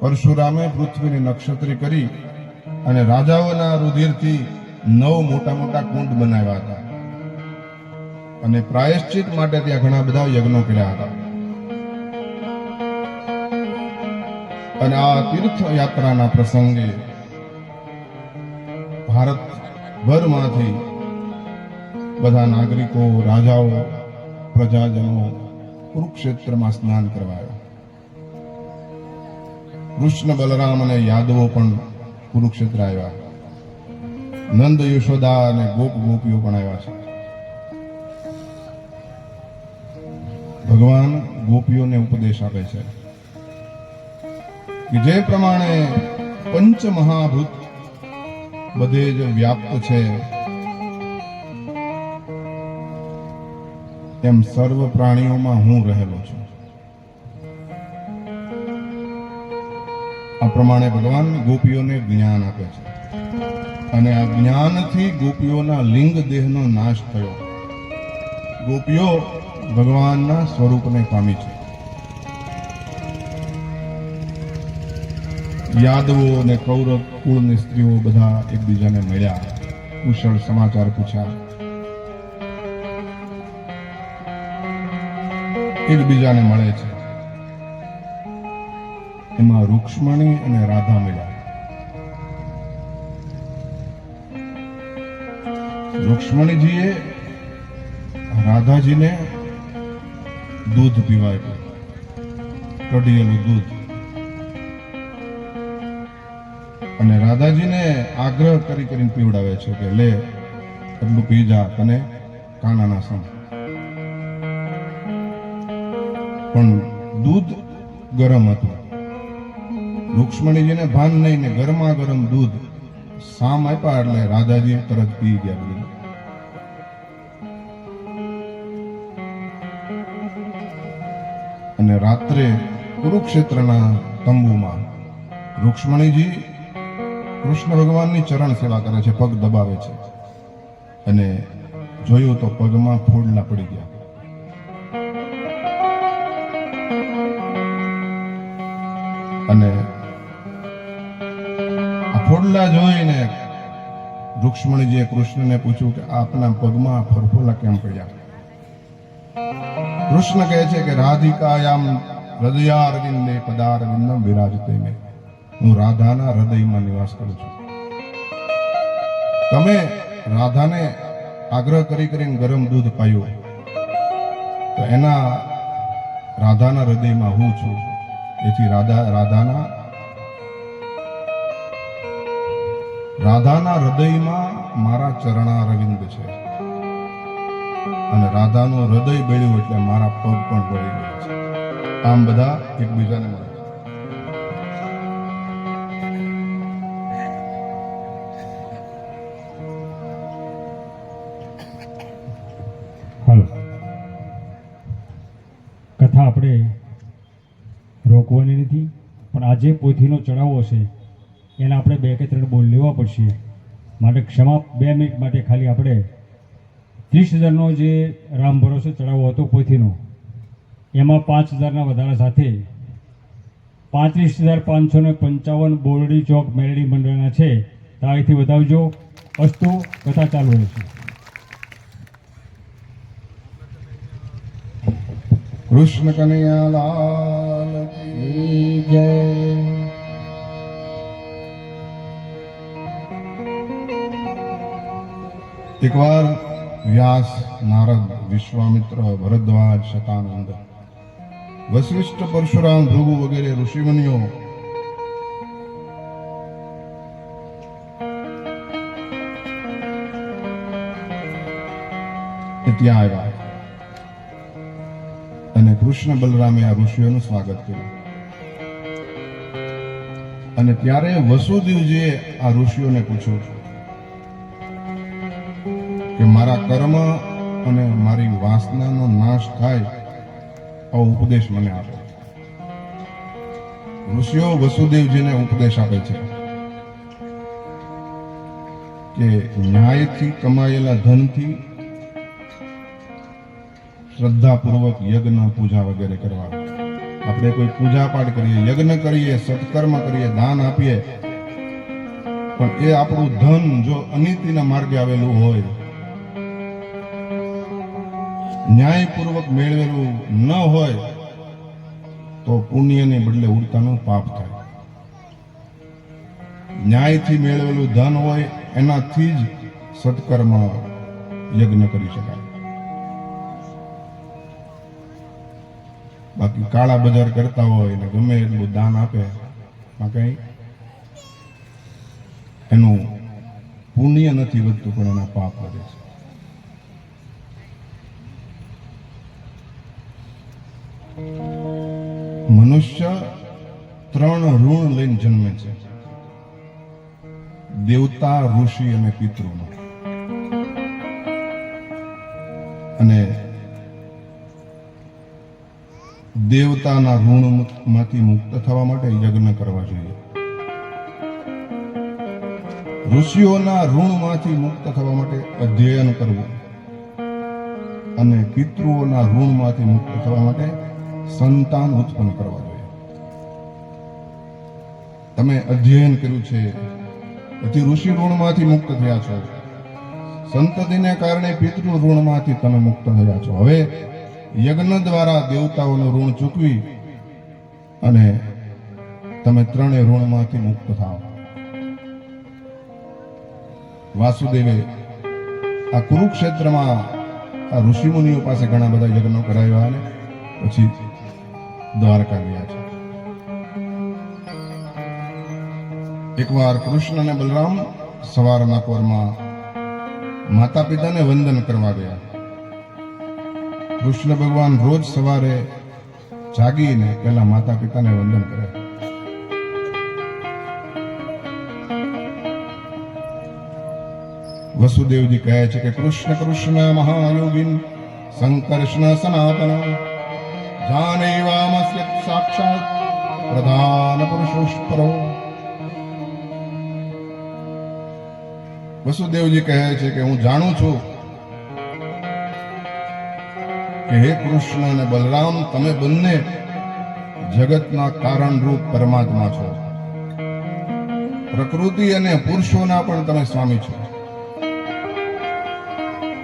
પરશુરામે પૃથ્વીની નક્ષત્રી કરી અને રાજાઓના રુધિરથી નવ મોટા મોટા કુંડ બનાવ્યા હતા. અને પ્રાયશ્ચિત માટે ત્યાં ઘણા બધા યજ્ઞો કર્યા હતા. અને આ તીર્થ યાત્રાના પ્રસંગે ભારત ભરમાંથી બધા નાગરિકો, રાજાઓ, પ્રજાજનો કુરુક્ષેત્રમાં સ્નાન કરવા આવ્યા. કૃષ્ણ બલરામ અને યાદવો પણ કુરુક્ષેત્ર આવ્યા. નંદ યશોદા અને ગોપ ગોપીઓ પણ આવ્યા છે. ભગવાન ગોપીઓને ઉપદેશ આપે છે કે જે પ્રમાણે પંચ મહાભૂત બધે જ વ્યાપ્ત છે, એમ સર્વ પ્રાણીઓમાં હું રહેલો છું. પ્રમાણે ભગવાન ગોપીઓને જ્ઞાન આપે છે. અને આ જ્ઞાનથી ગોપીઓના લિંગ દેહનો નાશ થયો. ગોપીઓ ભગવાનના સ્વરૂપને પામી છે. યાદવો અને કૌરવ કુળની સ્ત્રીઓ બધા એકબીજાને મળ્યા. કુશળ સમાચાર પૂછ્યા. એકબીજાને મળે છે. એમાં રૂક્ષ્મણી અને રાધા મળ્યા. રૂક્ષ્મણીજીએ રાધાજીને દૂધ પીવાય કઢિયેલું દૂધ. અને રાધાજીને આગ્રહ કરી કરીને પીવડાવે છે કે લે, એટલું પી જા, તને કાનાના સમ. પણ દૂધ ગરમ હતું. રૂક્ષ્મણીજીને ભાન નહીં ને ગરમા ગરમ દૂધ સામ આપ્યા એટલે રાધાજી તરત પી ગયા બધું અને રાત્રે કુરુક્ષેત્રના તંબુમાં રૂક્ષ્મણીજી કૃષ્ણ ભગવાનની ચરણ સેવા કરે છે, પગ દબાવે છે. અને જોયું તો પગમાં ફોડલા પડી ગયા. અને ફોડલા જોઈને રૂક્ષ્મણીજીએ કૃષ્ણને પૂછ્યું કે આપના પગમાં ફરફોલા કેમ પડ્યા? કૃષ્ણ કહે છે કે, રાધિકાયામ હૃદયારવિંદે પદારવિંદમ વિરાજતે મેં. હું રાધાના હૃદયમાં નિવાસ કરું છું. તમે રાધાને આગ્રહ કરી કરીને ગરમ દૂધ પાયું. તો એના રાધાના હૃદયમાં હું છું. એથી રાધા, રાધાના રાધાના હૃદયમાં મારા ચરણા રવિંદ છે. અને રાધાનું હૃદય બળ્યું એટલે મારા પગ પણ બળી ગયા છે. આમ બધા એકબીજાને મળે. કથા આપણે રોકવાની નથી, પણ આજે પોથીનો ચડાવો છે એના આપણે બે કે ત્રણ બોલ લેવા પડશે. માટે ક્ષમા બે મિનિટ માટે ખાલી આપણે ત્રીસ હજારનો જે રામ ભરોસો ચડાવો હતો પોથીનો, એમાં પાંચ હજારના વધારા સાથે પાંત્રીસ હજાર પાંચસો ને પંચાવન બોરડી ચોક મેરડી મંડળના છે. તો અહીંથી વધાવજો. અસ્તુ કથા ચાલુ રહેશે. કૃષ્ણ કનૈયા લાલ જય. એકવાર વ્યાસ નારદ વિશ્વામિત્ર ભરદ્વાજ શતાનંદ વશિષ્ઠ પરશુરામ ભૃગુ વગેરે ઋષિમુનિઓ ત્યાં આવ્યા અને કૃષ્ણ બલરામે આ ઋષિઓનું સ્વાગત કર્યું. અને ત્યારે વસુદેવજીએ આ ઋષિઓને પૂછ્યું કે મારા કર્મ અને મારી વાસનાનો નાશ થાય આવો ઉપદેશ મને આપો. ઋષિઓ વસુદેવજીને ઉપદેશ આપે છે કે ન્યાયથી કમાયેલા ધનથી શ્રદ્ધાપૂર્વક યજ્ઞ, પૂજા વગેરે કરવા. આપણે કોઈ પૂજા પાઠ કરીએ, યજ્ઞ કરીએ, સત્કર્મ કરીએ, દાન આપીએ, પણ એ આપણું ધન જો અનીતિના માર્ગે આવેલું હોય ન્યાયપૂર્વક મેળવેલું ન હોય તો પુણ્યને બદલે ઉડતાનું પાપ થાય. ન્યાયથી મેળવેલું ધન હોય એનાથી જ સત્કર્મ યજ્ઞ કરી શકાય. બાકી કાળા બજાર કરતા હોય ને ગમે એટલું દાન આપે કઈ એનું પુણ્ય નથી વધતું, પણ એના પાપ વધે છે. મનુષ્ય ત્રણ ઋણ લઈને જન્મે છે. દેવતા, ઋષિ અને પિતૃનો. અને દેવતાના ઋણમાંથી મુક્ત થવા માટે યજ્ઞ કરવા જોઈએ. ઋષિઓના ઋણમાંથી મુક્ત થવા માટે અધ્યયન કરવું અને પિતૃઓના ઋણમાંથી મુક્ત થવા માટે સંતાન ઉત્પન્ન કરવા જોઈએ. તમે અધ્યયન કર્યું છે પછી ઋષિ ઋણમાંથી મુક્ત થયા છો. સંતતિને કારણે પિતૃ ઋણમાંથી તમે મુક્ત થયા છો. હવે યજ્ઞ દ્વારા દેવતાઓનું ઋણ ચૂકવી અને તમે ત્રણેય ઋણમાંથી મુક્ત થાઓ. વાસુદેવે આ કુરુક્ષેત્રમાં આ ઋષિમુનિઓ પાસે ઘણા બધા યજ્ઞો કરાવ્યા અને પછી દ્વારકા ગયા છે. એકવાર કૃષ્ણ અને બલરામ સવારના પોરમાં માતા પિતાને વંદન કરવા ગયા. કૃષ્ણ ભગવાન રોજ સવારે જાગીને પહેલા માતા પિતાને વંદન કરે. વસુદેવજી કહે છે કે કૃષ્ણ કૃષ્ણ મહાયોગીન, સંકર્ષણ સનાતન. જાનૈવામસ્ય સાક્ષાત પ્રધાન વસુદેવજી કહે છે કે હું જાણું છું કે હે કૃષ્ણ અને બલરામ, તમે બંને જગતના કારણરૂપ પરમાત્મા છો. પ્રકૃતિ અને પુરુષોના પણ તમે સ્વામી છો.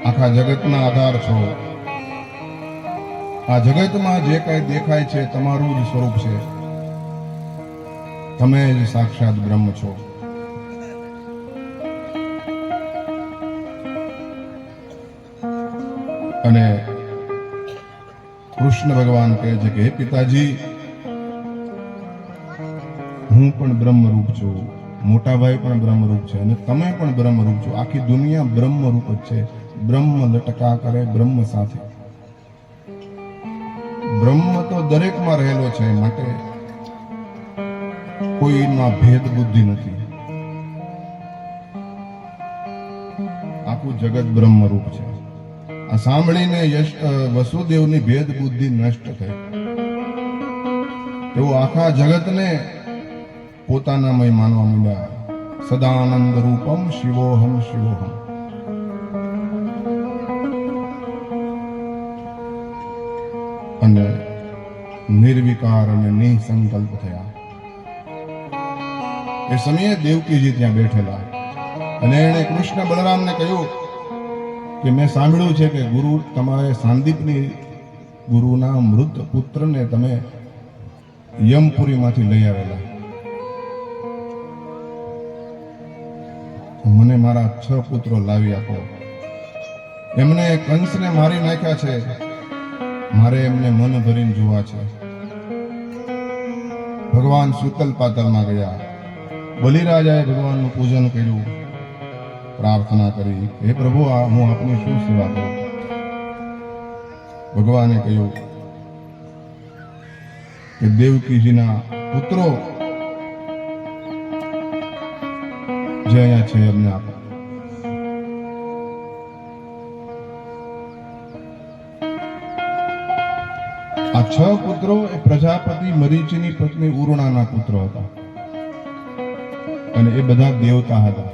આખા જગતના આધાર છો. આ જગતમાં જે કઈ દેખાય છે, તમારું જ સ્વરૂપ છે. તમે જ સાક્ષાત બ્રહ્મ છો. અને કૃષ્ણ ભગવાન કહે છે કે, હે પિતાજી, હું પણ બ્રહ્મરૂપ છું. મોટા ભાઈ પણ બ્રહ્મરૂપ છે અને તમે પણ બ્રહ્મરૂપ છો. આખી દુનિયા બ્રહ્મરૂપ જ છે. બ્રહ્મ લટકા કરે, બ્રહ્મ સાથે બ્રહ્મ તો દરેકમાં રહેલો છે માટે કોઈમાં ભેદ બુદ્ધિ નથી. આખું જગત બ્રહ્મરૂપ છે. આ સાંભળીને યશ વસુદેવની ભેદ બુદ્ધિ નષ્ટ થઈ. તેઓ આખા જગતને પોતાનામય માનવા માંડ્યા. સદાનંદ રૂપમ શિવોહમ શિવોહમ. અને નિર્વિકાર અને નિસંકલ્પ થયા. એ સમયે દેવકીજી ત્યાં બેઠેલા અને એણે કૃષ્ણ બલરામને કહ્યું કે મેં સાંભળ્યું છે કે ગુરુ તમારે સાંદીપની ગુરુના મૃત પુત્રને તમે યમપુરીમાંથી લઈ આવેલા. મને મારા છ પુત્રો લાવી આપો. એમને કંસને મારી નાખ્યા છે. મારે એમને મન ભરીને જોવા છે. ભગવાન સુતલ પાતલમાં ગયા. બલિરાજાએ ભગવાનનું પૂજન કર્યું. પ્રાર્થના કરી, હે પ્રભુ, આ હું આપની શું સેવા કરું? ભગવાને કહ્યું કે, દેવકીજીના પુત્રો જે અહીંયા છે એમને આપો. છ પુત્રો એ પ્રજાપતિ મરીચીની પત્ની ઉરુણાના પુત્રો હતા. અને એ બધા દેવતા હતા.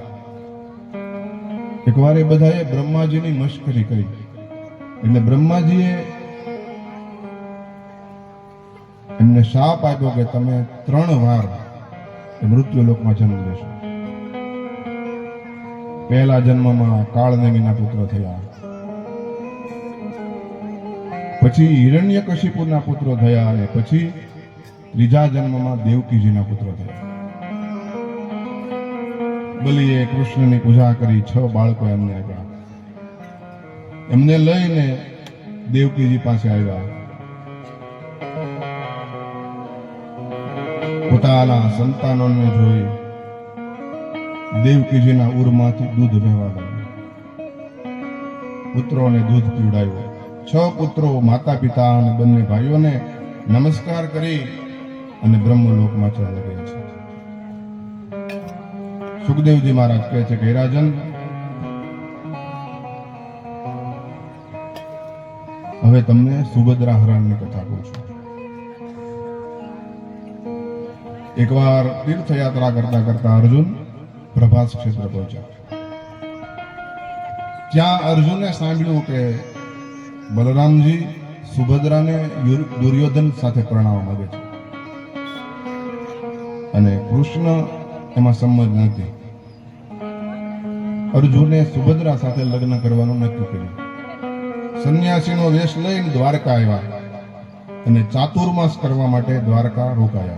એકવાર એ બધાએ બ્રહ્માજીની મશ્કરી કરી. એટલે બ્રહ્માજીએ એમને શાપ આપ્યો કે તમે ત્રણ વાર મૃત્યુ લોકમાં જન્મ લેશો. પહેલા જન્મમાં કાળનેમીના પુત્ર થયા. પછી હિરણ્યકશિપુના પુત્રો થયા અને પછી ત્રીજા જન્મમાં દેવકીજીના પુત્ર થયા. બલીએ કૃષ્ણની પૂજા કરી, છ બાળકો એમને આપ્યા. એમને લઈને દેવકીજી પાસે આવ્યા. પોતાના સંતાનોને જોઈ દેવકીજીના ઉરમાંથી દૂધ વહેવા લાગ્યું. પુત્રોને દૂધ પીવડાવ્યું. છ પુત્રો માતા પિતા અને બંને ભાઈઓને નમસ્કાર કરી અને બ્રહ્મલોકમાં ચાલી ગયા છે. સુખદેવજી મહારાજ કહે છે કે રાજન હવે તમને સુભદ્રા હરણની કથા કહું છું. એકવાર તીર્થયાત્રા કરતા કરતા અર્જુન પ્રભાસ ક્ષેત્ર પહોંચ્યા. ત્યાં અર્જુને સાંભળ્યું કે બલરામજી સુભદ્રાને દુર્યોધન સાથે પરણાવવા માંગે છે. અને કૃષ્ણ એમાં સંમત નથી. અર્જુને સુભદ્રા સાથે લગ્ન કરવાનું નક્કી કર્યું. સંન્યાસીનો વેશ લઈને દ્વારકા આવ્યા અને ચાતુર્માસ કરવા માટે દ્વારકા રોકાયા.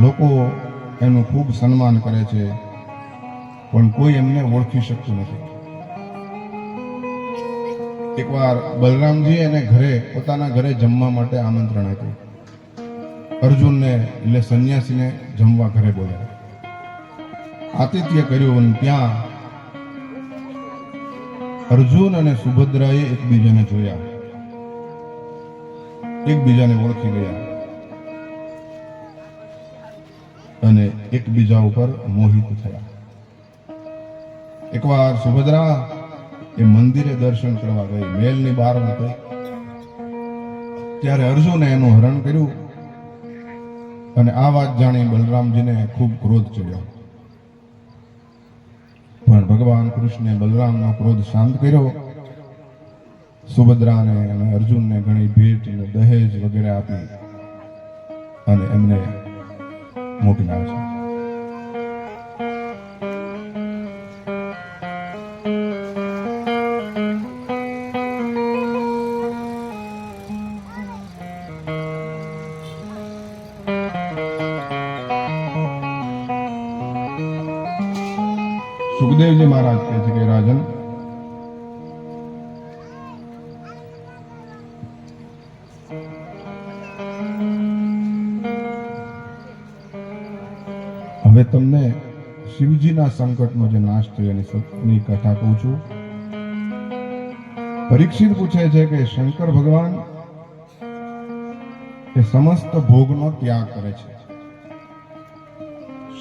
લોકો એનું ખૂબ સન્માન કરે છે, પણ કોઈ એમને ઓળખી શકતું નથી. એકવાર બલરામજી એને ઘરે, પોતાના ઘરે જમવા માટે આમંત્રણ આપ્યું. અર્જુનને એટલે સંન્યાસીને જમવા ઘરે બોલાવ્યા. આતિથ્ય કર્યું ત્યાં અર્જુન અને સુભદ્રાએ એકબીજાને જોયા. એકબીજાને ઓળખી ગયા. અને એકબીજા ઉપર મોહિત થયા. એકવાર સુભદ્રા એ મંદિરે દર્શન કરવા ગઈ. મહેલની બહાર નીકળી ત્યારે અર્જુને એનું હરણ કર્યું અને આ વાત જાણી બલરામજીને ખૂબ ક્રોધ ચડ્યો. પણ ભગવાન કૃષ્ણે બલરામનો ક્રોધ શાંત કર્યો. સુભદ્રાને અને અર્જુનને ઘણી ભેટ અને દહેજ વગેરે આપી અને એમને મોકલ્યા છે. સંકટનો જે નાશ થયો એની સત્યની કથા કહું છું. પરીક્ષિત પૂછે છે કે શંકર ભગવાન એ સમસ્ત ભોગનો ત્યાગ કરે છે.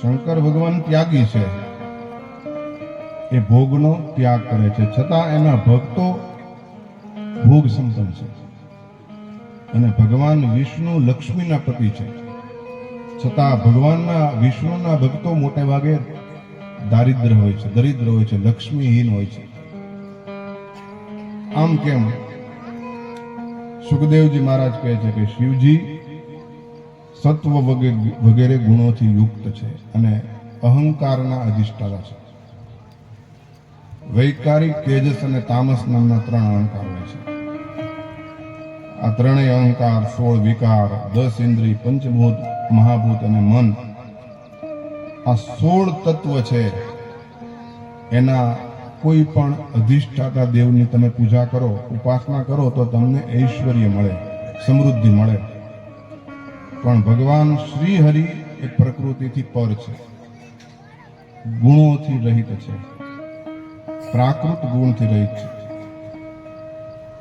શંકર ભગવાન ત્યાગી છે. એ ભોગનો ત્યાગ કરે છે. છતાં એના ભક્તો ભોગ સંપન્ન છે. અને ભગવાન વિષ્ણુ લક્ષ્મીના પતિ છે. છતાં ભગવાનના વિષ્ણુના ભક્તો મોટે ભાગે દારિદ્ર હોય છે, દરિદ્ર હોય છે, લક્ષ્મીહીન હોય છે. આમ કેમ? સુખદેવજી મહારાજ કહે છે કે શિવજી સત્વ વગેરે ગુણોથી યુક્ત છે અને અહંકારના અધિષ્ઠાતા છે. વૈકારિક તેજસ અને તામસ નામના ત્રણ અહંકાર હોય છે. આ ત્રણેય અહંકાર, સોળ વિકાર, દસ ઇન્દ્રિય, પંચભૂત, મહાભૂત અને મન આ સોળ તત્વ છે. એના કોઈ પણ અધિષ્ઠાતા દેવની તમે પૂજા કરો, ઉપાસના કરો, તો તમને ઐશ્વર્ય મળે, સમૃદ્ધિ મળે. પણ ભગવાન શ્રી હરિ એ પ્રકૃતિથી પર છે. ગુણોથી રહિત છે. પ્રાકૃત ગુણથી રહિત છે.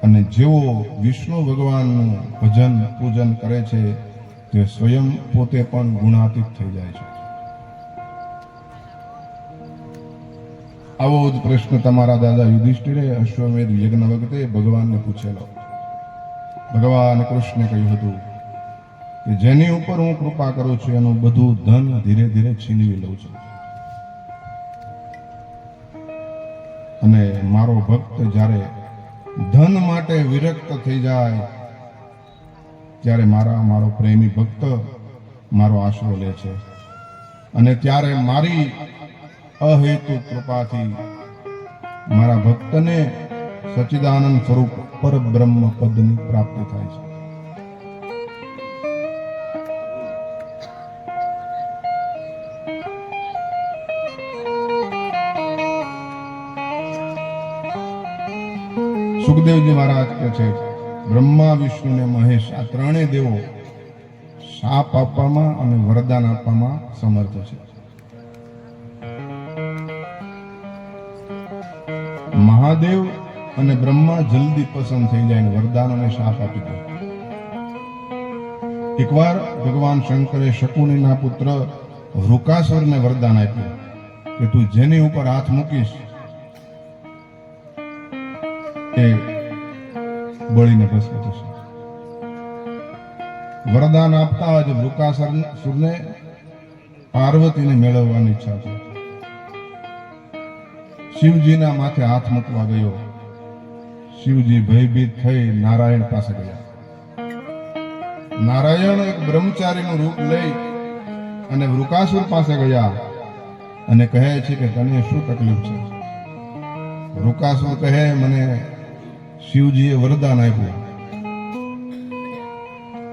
અને જેઓ વિષ્ણુ ભગવાનનું ભજન પૂજન કરે છે, તે સ્વયં પોતે પણ ગુણાતીત થઈ જાય છે. આવો જ પ્રશ્ન તમારા દાદા યુધિષ્ઠિરે, અશ્વમેધ યજ્ઞ વખતે ભગવાનને પૂછેલો. ભગવાન કૃષ્ણે કહ્યું હતું કે જેની ઉપર હું કૃપા કરું છું, એનું બધું ધન ધીરે ધીરે છીનવી લઉં છું. અને મારો ભક્ત જ્યારે ધન માટે વિરક્ત થઈ જાય, ત્યારે મારા, મારો પ્રેમી ભક્ત મારો આશરો લે છે. અને ત્યારે મારી અહેતુ કૃપાથી મારા ભક્તને સચિદાનંદ સ્વરૂપ પરબ્રહ્મ પદની પ્રાપ્તિ થાય છે. સુખદેવજી મહારાજ કહે છે, બ્રહ્મા, વિષ્ણુ ને મહેશ આ ત્રણેય દેવો શાપ આપવામાં અને વરદાન આપવામાં સમર્થ છે. મહાદેવ અને બ્રહ્મા જલ્દી પસંદ થઈ જાય વરદાન અને શાપ આપી દે. એકવાર ભગવાન શંકરે શકુનીના પુત્ર વૃકાસુરને વરદાન આપ્યું કે તું જેની ઉપર હાથ મૂકીશ, એ બળીને ભસ્મ થશે. વરદાન આપતા જ વૃકાસુર સુરને પાર્વતીને મેળવવાની ઈચ્છા છે. શિવજીના માથે હાથ મૂકવા ગયો. શિવજી ભયભીત થઈ નારાયણ પાસે ગયા. નારાયણ એક બ્રહ્મચારીનું રૂપ લઈ અને વૃકાસુર પાસે ગયા અને કહે છે કે, તને શું તકલીફ છે? વૃકાસુર કહે, મને શિવજીએ વરદાન આપ્યું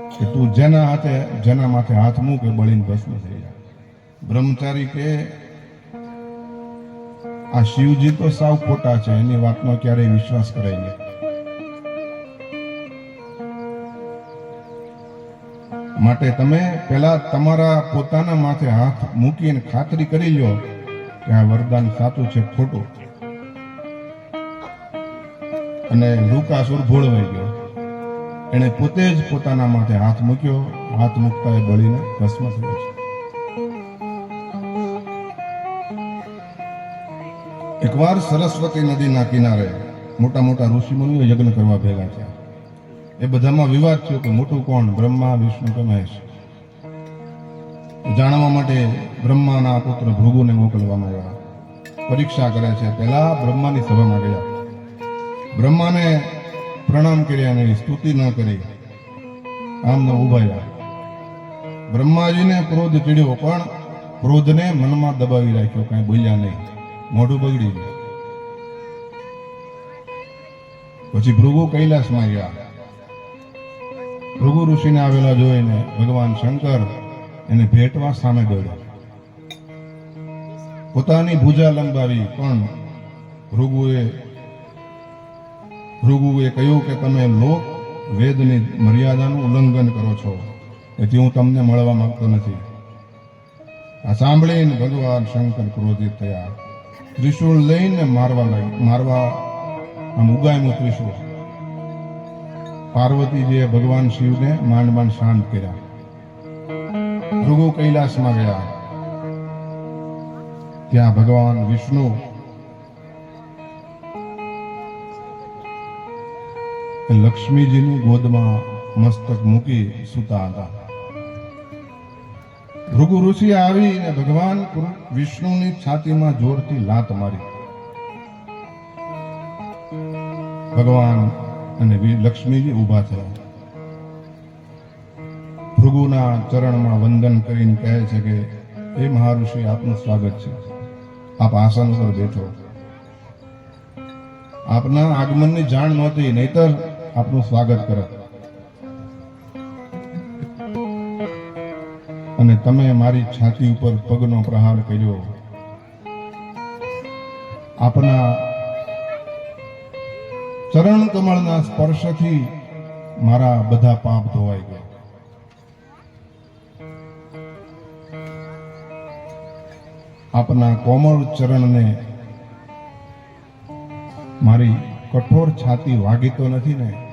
કે તું જેના હાથે, જેના માથે હાથ મૂકે બળીને ભસ્મ થઈ જાય બ્રહ્મચારી કે આ શિવજી તો સાવ ખોટા છે, એની વાતનો ક્યારેય વિશ્વાસ કરાય નહીં. માટે તમે પહેલા તમારા પોતાના માથે હાથ મૂકીને ખાતરી કરી લો કે આ વરદાન સાચું છે ખોટું. અને લુકાસુર ભોળવાઈ ગયો. એણે પોતે જ પોતાના માથે હાથ મૂક્યો. હાથ મૂકતા એ બળીને ભસ્મ થયો છે. એકવાર સરસ્વતી નદીના કિનારે મોટા મોટા ઋષિમુનિઓ યજ્ઞ કરવા ભેગા થયા. એ બધામાં વિવાદ થયો કે મોટું કોણ? બ્રહ્મા, વિષ્ણુ કે મહેશ? જાણવા માટે બ્રહ્માના પુત્ર ભૃગુને મોકલવામાં આવ્યા. પરીક્ષા કરે છે. પહેલા બ્રહ્માની સભામાં ગયા. બ્રહ્માને પ્રણામ કર્યા નહીં સ્તુતિ ન કરી આમ ન ઉભાયા બ્રહ્માજીને ક્રોધ ચડ્યો, પણ ક્રોધને મનમાં દબાવી રાખ્યો, કાંઈ બોલ્યા નહીં. મોઢું બગડી ગયું. પછી ભૃગુ કૈલાસમાં ગયા ભૃગુ ઋષિને આવેલા જોઈને ભગવાન શંકર એને ભેટવા સામે દોડ્યા. પોતાની ભૂજા લંબાવી પણ ભૃગુએ ભૃગુએ કહ્યું કે તમે લોક વેદની મર્યાદાનું ઉલ્લંઘન કરો છો એથી હું તમને મળવા માંગતો નથી. આ સાંભળીને ભગવાન શંકર ક્રોધિત થયા. ત્રિશૂળ લઈને મારવા લાગ્યું. મારવા આમ ઉગાયનું ત્રિશુળ પાર્વતીજીએ ભગવાન શિવને માંડ માંડ શાંત કર્યા. ભૃગુ કૈલાસમાં ગયા. ત્યાં ભગવાન વિષ્ણુ લક્ષ્મીજીની ગોદમાં મસ્તક મૂકી સૂતા હતા. ભૃગુ ઋષિ આવીને ભગવાન વિષ્ણુની છાતીમાં જોરથી લાત મારી. ભગવાન અને લક્ષ્મીજી ઊભા થયા. ભૃગુના ચરણમાં વંદન કરીને કહે છે કે એ મહાઋષિ, આપનું સ્વાગત છે. આપ આસન પર બેઠો. આપના આગમનની જાણ નહોતી, નહીતર આપનું સ્વાગત કરત. અને તમે મારી છાતી ઉપર પગનો પ્રહાર કર્યો. આપના ચરણ કમળના સ્પર્શથી મારા બધા પાપ ધોવાઈ ગયા. આપના કોમળ ચરણને મારી કઠોર છાતી વાગી તો નથી ને?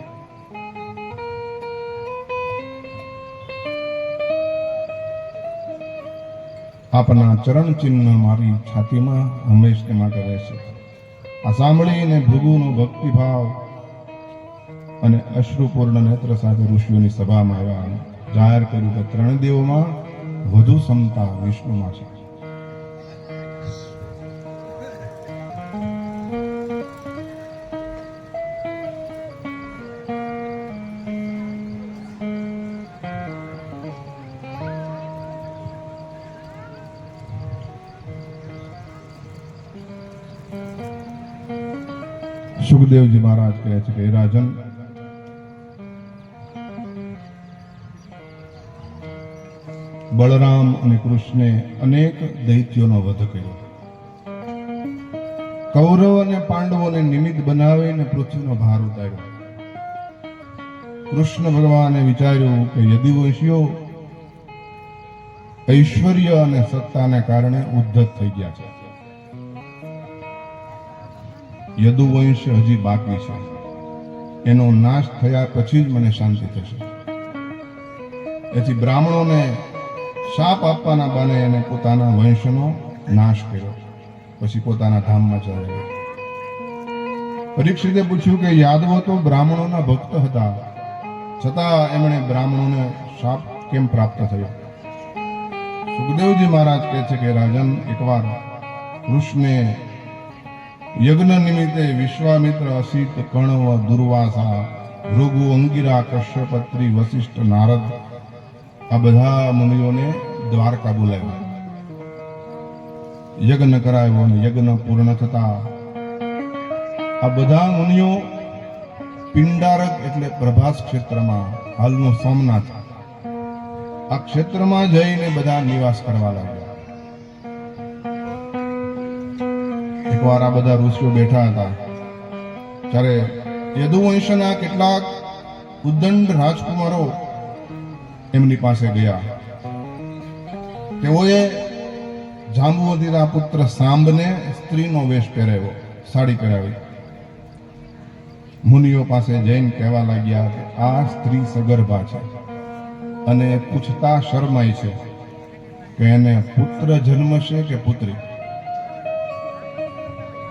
આપના ચરણ ચિહ્ન મારી છાતીમાં હંમેશને માટે રહેશે આ સાંભળીને ભૃગુનો ભક્તિભાવ અને અશ્રુપૂર્ણ નેત્ર સાથે ઋષિઓની સભામાં આવ્યા જાહેર કર્યું કે ત્રણ દેવોમાં વધુ સમતા વિષ્ણુમાં છે. સુખદેવજી મહારાજ કહે છે કે રાજન, બળરામ અને કૃષ્ણે અનેક દૈત્યોનો વધ કર્યો. કૌરવ અને પાંડવોને નિમિત્ત બનાવીને પૃથ્વીનો ભાર ઉતાર્યો. કૃષ્ણ ભગવાને વિચાર્યું કે યદિવશીઓ ઐશ્વર્ય અને સત્તાને કારણે ઉદ્ધત થઈ ગયા છે. યદુવંશ હજી બાકી છે. એનો નાશ થયા પછી જ મને શાંતિ થશે. એથી બ્રાહ્મણોને શાપ આપવાના બને એને પોતાના વંશનો નાશ કર્યો. પછી પોતાના ધામમાં ચાલ્યા પરીક્ષિતે પૂછ્યું કે યાદવો તો બ્રાહ્મણોના ભક્ત હતા. છતાં એમણે બ્રાહ્મણોને શાપ કેમ પ્રાપ્ત થયો? સુખદેવજી મહારાજ કહે છે કે, રાજન, એકવાર કૃષ્ણે યજ્ઞ નિમિત્તે વિશ્વામિત્ર અસિત કર્ણવ દુર્વાસા, ભૃગુ અંગિરા કશ્યપત્રી વશિષ્ઠ નારદ, આ બધા મુનિઓને દ્વારકા બોલાવ્યા. યજ્ઞ કરાયો અને યજ્ઞ પૂર્ણ થતા આ બધા મુનિઓ પિંડારક એટલે પ્રભાસ ક્ષેત્રમાં હાલનું સોમનાથ. આ ક્ષેત્રમાં જઈને બધા નિવાસ કરવા લાગ્યા. એકવાર આ બધા ઋષિઓ બેઠા હતા. ત્યારે યદુવંશના કેટલાક ઉદ્દંડ રાજકુમારો એમની પાસે ગયા. તેઓએ જાંબુવતીના પુત્ર સાંબને સ્ત્રીનો વેશ પહેરાવ્યો, સાડી પહેરાવી. મુનિઓ પાસે જઈને કહેવા લાગ્યા કે આ સ્ત્રી સગર્ભા છે અને પૂછતા શરમાય છે કે એને પુત્ર જન્મશે કે પુત્રી?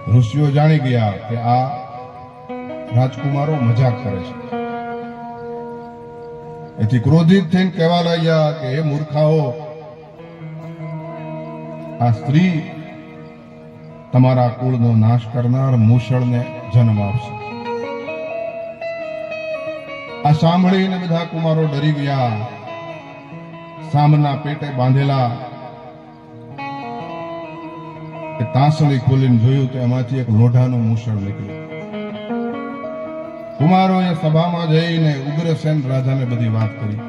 ઋષિઓ જાણી ગયા કે આ રાજકુમારો મજાક કરે છે. એથી ક્રોધિત થઈને કહેવા લાગ્યા કે એ મૂર્ખાઓ, આ સ્ત્રી તમારા કુળનો નાશ કરનાર મૂષળને જન્મ આપશે. આ સાંભળીને બધા કુમારો ડરી ગયા. સામના પેટે બાંધેલા એ તાંસળી ખોલીને જોયું તો એમાંથી એક લોઢાનું મૂષળ નીકળ્યું. કુમારોએ સભામાં જઈને ઉગ્રસેન રાજાને બધી વાત કરી.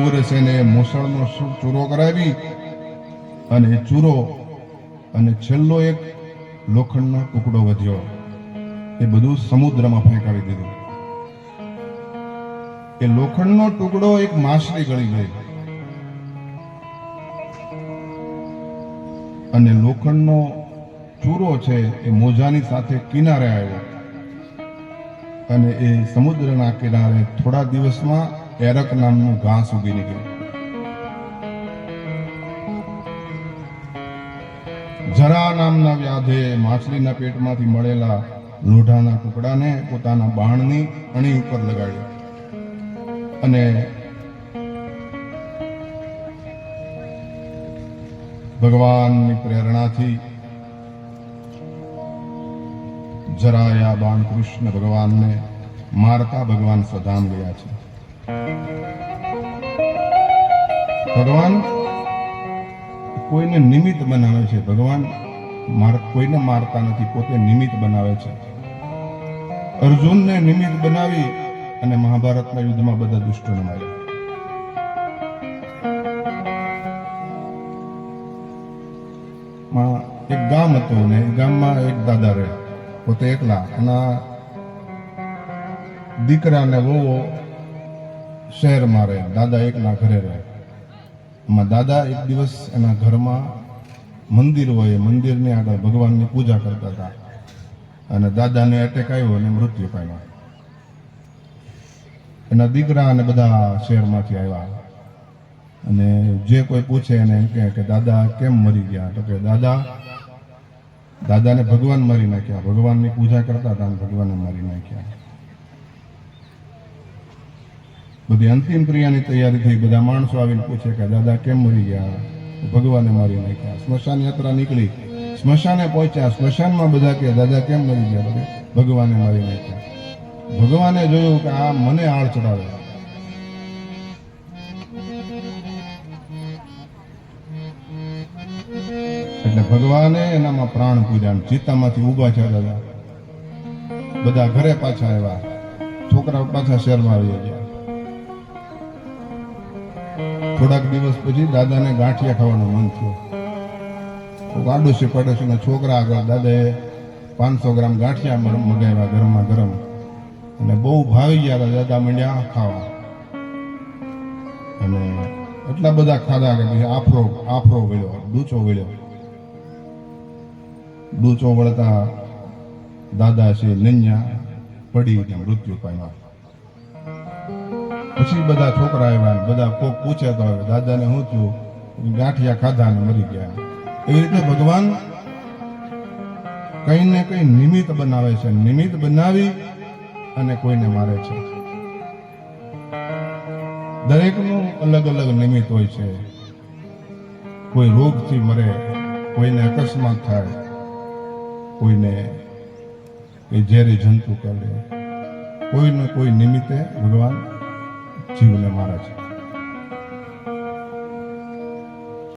ઉગ્રસેને મૂસળનો ચૂરો કરાવી અને એ ચૂરો અને છેલ્લો એક લોખંડનો ટુકડો વધ્યો. એ બધું સમુદ્રમાં ફેંકાવી દીધું. એ લોખંડનો ટુકડો એક માછલી ગળી ગઈ. અને લોખંડનો ચૂરો છે એ મોજાની સાથે કિનારે આવ્યો. અને એ સમુદ્રના કિનારે થોડા દિવસમાં એરક નામનું ઘાસ ઉગી નીકળ્યું. જરા નામના વ્યાધે માછલીના પેટમાંથી મળેલા લોઢાના ટુકડાને પોતાના બાણની અણી ઉપર લગાડ્યો. અને ભગવાનની પ્રેરણાથી જરાયા બાણ કૃષ્ણ ભગવાનને મારતા ભગવાન સધામ ગયા છે. ભગવાન કોઈને નિમિત્ત બનાવે છે. ભગવાન કોઈને મારતા નથી, પોતે નિમિત્ત બનાવે છે. અર્જુનને નિમિત્ત બનાવી અને મહાભારતના યુદ્ધમાં બધા દુષ્ટોને માર્યા. માં એક ગામ હતું ને ગામમાં એક દાદા રહે. પોતે એકલા. એના દીકરા ને વહુ શહેરમાં રહે. દાદા એકલા ઘરે રહે. એમાં દાદા એક દિવસ એના ઘરમાં મંદિર હોય મંદિરની આગળ ભગવાનની પૂજા કરતા હતા. અને દાદાને એટેક આવ્યો અને મૃત્યુ પામ્યા. એના દીકરા અને બધા શહેરમાંથી આવ્યા. અને જે કોઈ પૂછે એને એમ કે દાદા કેમ મરી ગયા? તો કે દાદા, દાદાને ભગવાન મારી નાખ્યા. ભગવાનની પૂજા કરતા હતા ભગવાને મારી નાખ્યા. બધી અંતિમ ક્રિયાની તૈયારી થઈ બધા માણસો આવીને પૂછે કે દાદા કેમ મરી ગયા? ભગવાને મારી નાખ્યા. સ્મશાન યાત્રા નીકળી. સ્મશાને પહોંચ્યા. સ્મશાનમાં બધા કે દાદા કેમ મરી ગયા? ભગવાને મારી નાખ્યા. ભગવાને જોયું કે આ મને આળ ચડાવે. એટલે ભગવાને એનામાં પ્રાણ પૂર્યા ચિત્તામાંથી ઊભા થયા દાદા. બધા ઘરે પાછા આવ્યા. છોકરાઓ પાછા શહેરમાં આવી ગયા. થોડાક દિવસ પછી દાદાને ગાંઠિયા ખાવાનું મન થયું. આડોશી પડોશીના છોકરા આગળ દાદાએ પાંચસો ગ્રામ ગાંઠિયા મગાવ્યા ગરમા ગરમ. અને બહુ ભાવી ગયા દાદા મંડ્યા ખાવા. અને એટલા બધા ખાધા કે આફરો આફરો વળ્યો ડૂચો વળ્યો. ડૂચો વળતા દાદા છે નૈયા પડી ત્યાં મૃત્યુ પામ્યા. પછી બધા છોકરા આવ્યા બધા કોક પૂછે તો દાદાને શું થયું? ગાંઠિયા ખાધા ને મરી ગયા. એવી રીતે ભગવાન કઈ ને કઈ નિમિત્ત બનાવે છે. નિમિત્ત બનાવી અને કોઈને મારે છે. દરેકનું અલગ અલગ નિમિત્ત હોય છે. કોઈ રોગથી મરે, કોઈને અકસ્માત થાય. કોઈને એ ઝેરી જંતુ કરે કોઈને કોઈ નિમિત્તે ભગવાન જીવને મારે છે.